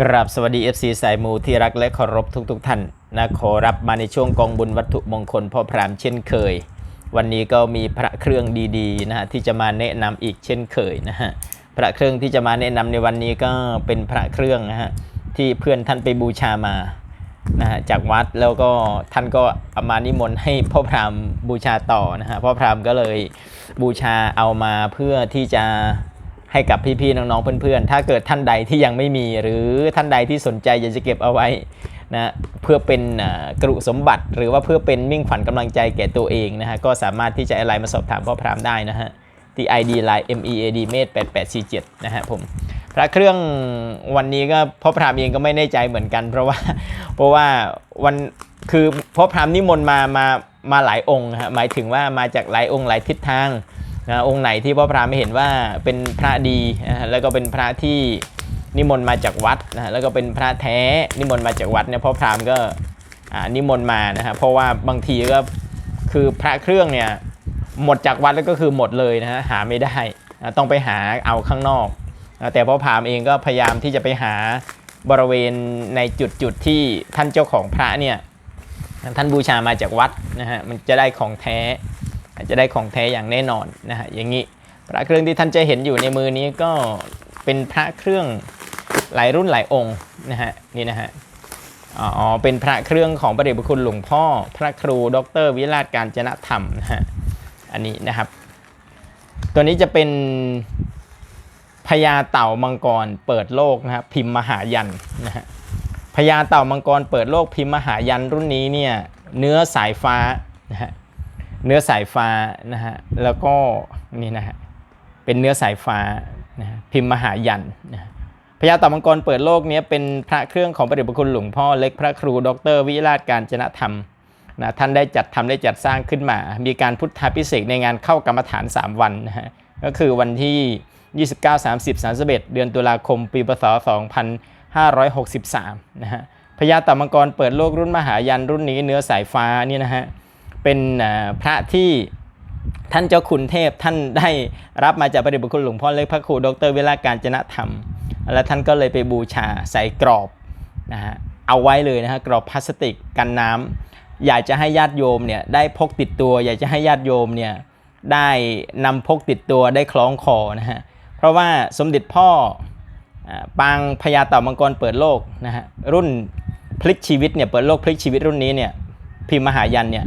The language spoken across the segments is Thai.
กราบสวัสดี FC สายมูที่รักและเคารพทุกๆทท่านนะขอรับมาในช่วงกองบุญวัตถุมงคลพ่อพรามเช่นเคย วันนี้ก็มีพระเครื่องดีๆนะฮะที่จะมาแนะนำอีกเช่นเคยนะฮะพระเครื่องที่จะมาแนะนำในวันนี้ก็เป็นพระเครื่องนะฮะที่เพื่อนท่านไปบูชามานะฮะจากวัดแล้วก็ท่านก็เอามานิมนต์ให้พ่อพรามบูชาต่อนะฮะพ่อพรามก็เลยบูชาเอามาเพื่อที่จะ ให้กับพี่ๆน้องๆเพื่อนๆ ถ้าเกิดท่านใดที่ยังไม่มี หรือท่านใดที่สนใจอยากจะเก็บเอาไว้นะเพื่อเป็นกรุสมบัติ หรือว่าเพื่อเป็นมิ่งขวัญกำลังใจแก่ตัวเองนะฮะก็สามารถที่จะไลน์มาสอบถามพ่อพรามได้นะฮะที่ ID line mead m e d 8847นะฮะผมพระเครื่องวันนี้ก็พ่อพรามเองก็ไม่แน่ใจเหมือนกัน เพราะว่าเพราะว่าวันคือพ่อพรามนิมนต์มามามาหลายองค์นะฮะหมายถึงว่ามาจากหลายองค์หลายทิศทาง นะองค์ไหนที่พ่อพรามไม่เห็นว่าเป็นพระดีนะแล้วก็เป็นพระที่นิมนต์มาจากวัดนะฮะแล้วก็เป็นพระแท้นิมนต์มาจากวัดเนี่ยพ่อพรามก็นิมนต์มานะฮะเพราะว่าบางทีก็คือพระเครื่องเนี่ยหมดจากวัดแล้วก็คือหมดเลยนะฮะหาไม่ได้นะต้องไปหาเอาข้างนอกนะแต่พ่อพรามเองก็พยายามที่จะไปหาบริเวณในจุดจุดๆที่ท่านเจ้าของพระเนี่ยท่านบูชามาจากวัดนะฮะมันจะได้ของแท้ จะได้ของแท้อย่างแน่นอนนะฮะอย่างนี้พระเครื่องที่ท่านจะเห็นอยู่ในมือนี้ก็เป็นพระเครื่องหลายรุ่นหลายองค์นะฮะนี่นะฮะอ๋อเป็นพระเครื่องของพระเดชพระคุณหลวงพ่อ พระครูดร วิราชการจนธรรมนะฮะอันนี้นะครับ ตัวนี้จะเป็นพญาเต่ามังกรเปิดโลกนะครับพิมพ์มหายันนะฮะพญาเต่ามังกรเปิดโลกพิมพ์มหายันรุ่นนี้เนี่ยเนื้อสายฟ้านะฮะ เนื้อสายฟ้านะฮะแล้วก็นี่นะฮะเป็นเนื้อสายฟ้านะฮะพิมพ์มหายันนะพญาเต่ามังกรเปิดโลกนี้เป็นพระเครื่องของพระเดชพระคุณหลวงพ่อเล็กพระครู ดร วิราชการจนธรรมนะท่านได้จัดทำได้จัดสร้างขึ้นมา มีการพุทธาพิเศษในงานเข้ากรรมฐาน 3 วันนะฮะก็คือวันที่ 29 30 31 เดือนตุลาคม ปีพศ 2563นะฮะพญาเต่ามังกรเปิดโลกรุ่นมหายันรุ่นนี้เนื้อสายฟ้านี่นะฮะ เป็นพระที่ท่านเจ้าคุณเทพท่านได้รับมาจากพระเดชพระคุณหลวงพ่อเล็กพระครูดรเวลาการจนธรรม แล้วท่านก็เลยไปบูชาใส่กรอบนะฮะเอาไว้เลยนะฮะกรอบพลาสติกกันน้ำอยากจะให้ญาติโยมเนี่ยได้พกติดตัว อยากจะให้ญาติโยมเนี่ยได้นำพกติดตัวได้คล้องคอนะฮะเพราะว่าสมเด็จพ่อปางพญาเต่ามังกรเปิดโลกนะฮะรุ่นพลิกชีวิตเนี่ยเปิดโลกพลิกชีวิตรุ่นนี้เนี่ยพิมพ์มหายันเนี่ย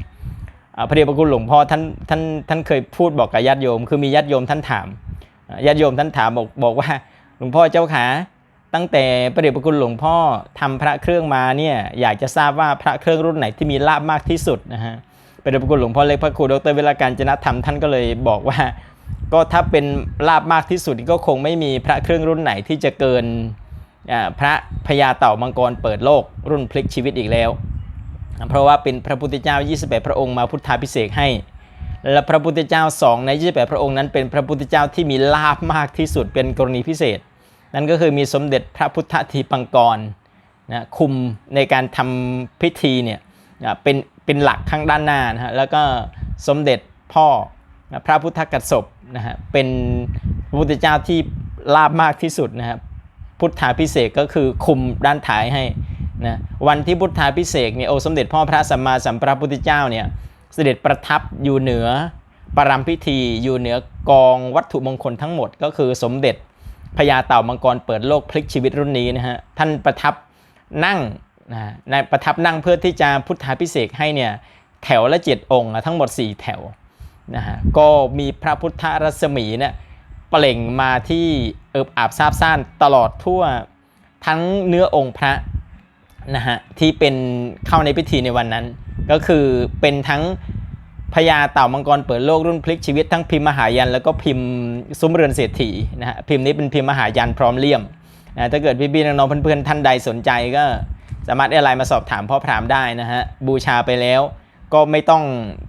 พระเดชพระคุณหลวงพ่อท่านท่านท่านเคยพูดบอกกับญาติโยม คือมีญาติโยมท่านถามญาติโยมท่านถามบอกบอกว่าหลวงพ่อเจ้าขาตั้งแต่พระเดชพระคุณหลวงพ่อทำพระเครื่องมาเนี่ยอยากจะทราบว่าพระเครื่องรุ่นไหนที่มีลาบมากที่สุดนะฮะพระเดชพระคุณหลวงพ่อเล็กพระครูดรเวลาการจนธรรมท่านก็เลยบอกว่า ก็ถ้าเป็นลาบมากที่สุดก็คงไม่มีพระเครื่องรุ่นไหนที่จะเกินพระพญาเต่ามังกรเปิดโลกรุ่นพลิกชีวิตอีกแล้ว เพราะว่าเป็นพระพุทธเจ้า 28 พระองค์มาพุทธาพิเศษให้ และพระพุทธเจ้า2ใน 28 พระองค์นั้นเป็นพระพุทธเจ้าที่มีลาภมากที่สุดเป็นกรณีพิเศษ นั่นก็คือมีสมเด็จพระพุทธทีปังกรนะคุมในการทำพิธีเนี่ยนะเป็นเป็นหลักข้างด้านหน้านะฮะแล้วก็สมเด็จพ่อนะพระพุทธกัสสปนะฮะเป็นพระพุทธเจ้าที่ลาภมากที่สุดนะครับพุทธาพิเศษกก็คือคุมด้านท้ายให้ นะวันที่พุทธาพิเศษเนี่ยโอสมเด็จพ่อพระสัมมาสัมพุทธพุทธเจ้าเนี่ยเสด็จประทับอยู่เหนือปรามพิธีอยู่เหนือกองวัตถุมงคลทั้งหมด ก็คือสมเด็จพญาเต่ามังกรเปิดโลกพลิกชีวิตรุ่นนี้นะฮะท่านประทับนั่งนะในประทับนั่งเพื่อที่จะพุทธาพิเศษให้เนี่ยแถวละเจ็ดองค์นะทั้งหมด 4 แถวนะฮะก็มีพระพุทธรัศมีเนี่ยเปล่งมาที่เอิบอาบซาบซ่านตลอดทั่วทั้งเนื้อองค์พระ นะฮะที่เป็นเข้าในพิธีในวันนั้น ก็คือเป็นทั้งพญาเต่ามังกรเปิดโลกรุ่นพลิกชีวิตทั้งพิมพ์มหายัน แล้วก็พิมพ์ซุ้มเรือนเศรษฐีนะฮะพิมพ์นี้เป็นพิมพ์มหายันพร้อมเลี่ยมนะถ้าเกิดพี่ๆน้องๆเพื่อนๆท่านใดสนใจก็สามารถอดไลน์มาสอบถามพ่อพรามได้นะฮะบูชาไปแล้วก็ไม่ต้อง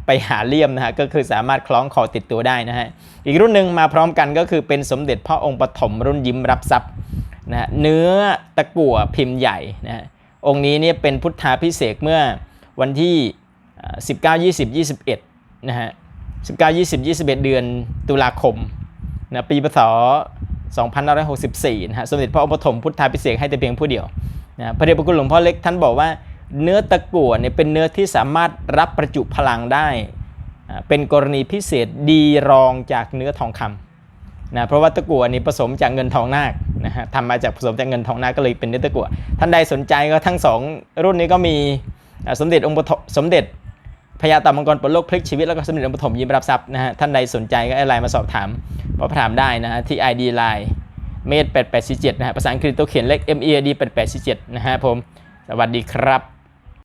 ไปหาเลี่ยมนะฮะก็คือสามารถคล้องคอติดตัวได้นะฮะอีกรุ่นหนึ่งมาพร้อมกันก็คือเป็นสมเด็จพ่อองค์ปฐมรุ่นยิ้มรับทรัพย์นะฮะเนื้อตะกั่วพิมพ์ใหญ่นะฮะ องค์นี้เนี่ยเป็นพุทธาพิเศษเมื่อวันที่ 19 20 21 นะฮะ 19 20 21 เดือนตุลาคมนะปีพศ2564 นะฮะ สมเด็จพระองค์ปฐมพุทธาพิเศษให้แต่เพียงผู้เดียวนะพระเดชพระคุณหลวงพ่อเล็กท่านบอกว่าเนื้อตะกั่วเนี่ยเป็นเนื้อที่สามารถรับประจุพลังได้ เป็นกรณีพิเศษดีรองจากเนื้อทองคำนะเพราะว่าตะกั่วนี่ผสมจากเงินทองนาค นะฮะทำมาจากผสมจากเงินทองนาก็เลยเป็นเนื้อตะกั่วท่านใดสนใจก็ทั้งสองรุ่นนี้ก็มีสมเด็จองค์สมเด็จพญาต่ามังกรปลดโลกพลิกชีวิตแล้วก็สมเด็จองค์ปฐมยิ้มรับทรัพย์นะฮะท่านใดสนใจก็ไลน์มาสอบถามมาถามได้นะฮะที่ ID Line เมด8847นะฮะภาษาอังกฤษตัวเขียนเลข M E D 8847นะฮะผมสวัสดีครับ